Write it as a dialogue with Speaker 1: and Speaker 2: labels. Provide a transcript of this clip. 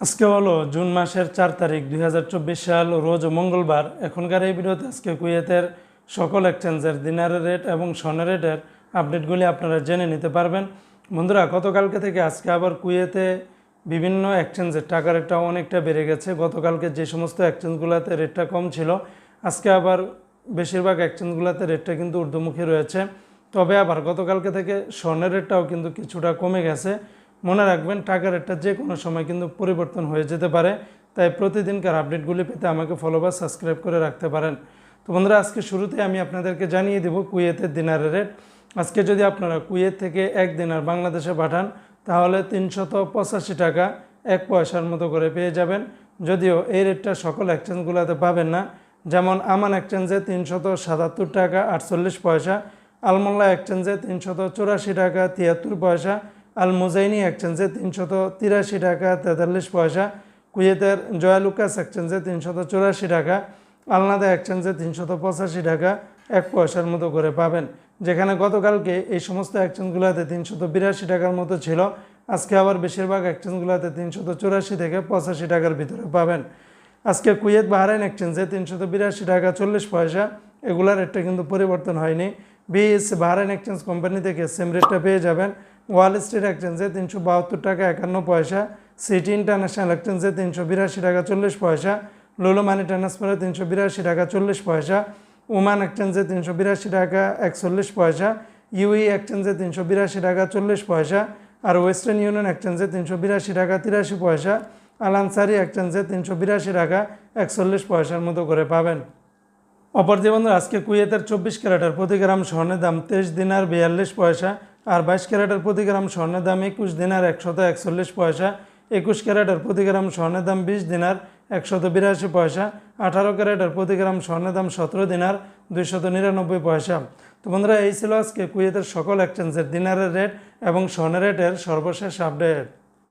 Speaker 1: আজকে হলো জুন মাসের চার তারিখ, দুই হাজার চব্বিশ সাল, রোজ মঙ্গলবার। এখনকার এই ভিডিওতে আজকে কুয়েতের সকল এক্সচেঞ্জের দিনারের রেট এবং স্বর্ণের রেটের আপডেটগুলি আপনারা জেনে নিতে পারবেন। বন্ধুরা, গতকালকে থেকে আজকে আবার কুয়েতে বিভিন্ন এক্সচেঞ্জের টাকা রেটটা অনেকটা বেড়ে গেছে। গতকালকে যে সমস্ত এক্সচেঞ্জগুলোতে রেটটা কম ছিল, আজকে আবার বেশিরভাগ এক্সচেঞ্জগুলোতে রেটটা কিন্তু ঊর্ধ্বমুখী রয়েছে। তবে আবার গতকালকে থেকে স্বর্ণের রেটটাও কিন্তু কিছুটা কমে গেছে। মনে রাখবেন, টাকার রেটটা যে কোনো সময় কিন্তু পরিবর্তন হয়ে যেতে পারে। তাই প্রতিদিনকার আপডেটগুলি পেতে আমাকে ফলো বা সাবস্ক্রাইব করে রাখতে পারেন। তো বন্ধুরা, আজকে শুরুতে আমি আপনাদেরকে জানিয়ে দেব কুয়েতের দিনারের রেট আজকে যদি আপনারা কুয়েত থেকে এক দিনার বাংলাদেশে পাঠান, তাহলে তিনশত পঁচাশি টাকা এক পয়সার মতো করে পেয়ে যাবেন। যদিও এই রেটটা সকল এক্সচেঞ্জগুলোতে পাবেন না। যেমন আমান এক্সচেঞ্জে তিনশত সাতাত্তর টাকা আটচল্লিশ পয়সা, আলমোল্লা এক্সচেঞ্জে তিনশত চুরাশি টাকা তিয়াত্তর পয়সা আল মুজাইনি এক্সচেঞ্জে তিনশত তিরাশি টাকা, তেতাল্লিশ পয়সা। কুয়েতের জয়ালুকাস এক্সচেঞ্জে তিনশত চুরাশি টাকা। আলনাদা এক্সচেঞ্জে তিনশত পঁচাশি টাকা, এক পয়সার মতো করে পাবেন। যেখানে গতকালকে এই সমস্ত এক্সচেঞ্জগুলোতে তিনশত বিরাশি টাকার মতো ছিল। আজকে আবার বেশিরভাগ এক্সচেঞ্জগুলোতে তিনশত চুরাশি থেকে পঁচাশি টাকার ভিতরে পাবেন। আজকে কুয়েত বাহরাইন এক্সচেঞ্জে তিনশত বিরাশি টাকা, চল্লিশ পয়সা। এগুলার রেটটা কিন্তু পরিবর্তন হয়নি। বিএস বাহরাইন এক্সচেঞ্জ কোম্পানি থেকে সেম রেটটা পেয়ে যাবেন। ওয়াল স্ট্রিট এক্সচেঞ্জে তিনশো বাহাত্তর টাকা একান্ন পয়সা সিটি ইন্টারন্যাশনাল এক্সচেঞ্জে তিনশো বিরাশি টাকা চল্লিশ পয়সা লোলো মানি ট্রান্সফারে তিনশো বিরাশি টাকা চল্লিশ পয়সা ওমান এক্সচেঞ্জে তিনশো বিরাশি টাকা একচল্লিশ পয়সা ইউই এক্সচেঞ্জে তিনশো বিরাশি টাকা চল্লিশ পয়সা আর ওয়েস্টার্ন ইউনিয়ন এক্সচেঞ্জে তিনশো বিরাশি টাকা তিরাশি পয়সা আলানসারি এক্সচেঞ্জে তিনশো বিরাশি টাকা একচল্লিশ পয়সার মতো করে পাবেন। অপরদি বন্ধু আজকে কুয়েতের চব্বিশ ক্যারেটার প্রতি গ্রাম স্বর্ণের দাম তেইশ দিনার বিয়াল্লিশ পয়সা আর বাইশ ক্যারেটের প্রতি গ্রাম স্বর্ণের দাম একুশ দিনার একশত একচল্লিশ পয়সা, একুশ ক্যারেটের প্রতি গ্রাম স্বর্ণের দাম বিশ দিনার একশত বিরাশি পয়সা, আঠারো ক্যারেটের প্রতি গ্রাম স্বর্ণের দাম সতেরো দিনার দুইশত নিরানব্বই পয়সা। তো বন্ধুরা, এই ছিল আজকে কুয়েতের সকল এক্সচেঞ্জের দিনারের রেট এবং স্বর্ণের রেটের সর্বশেষ আপডেট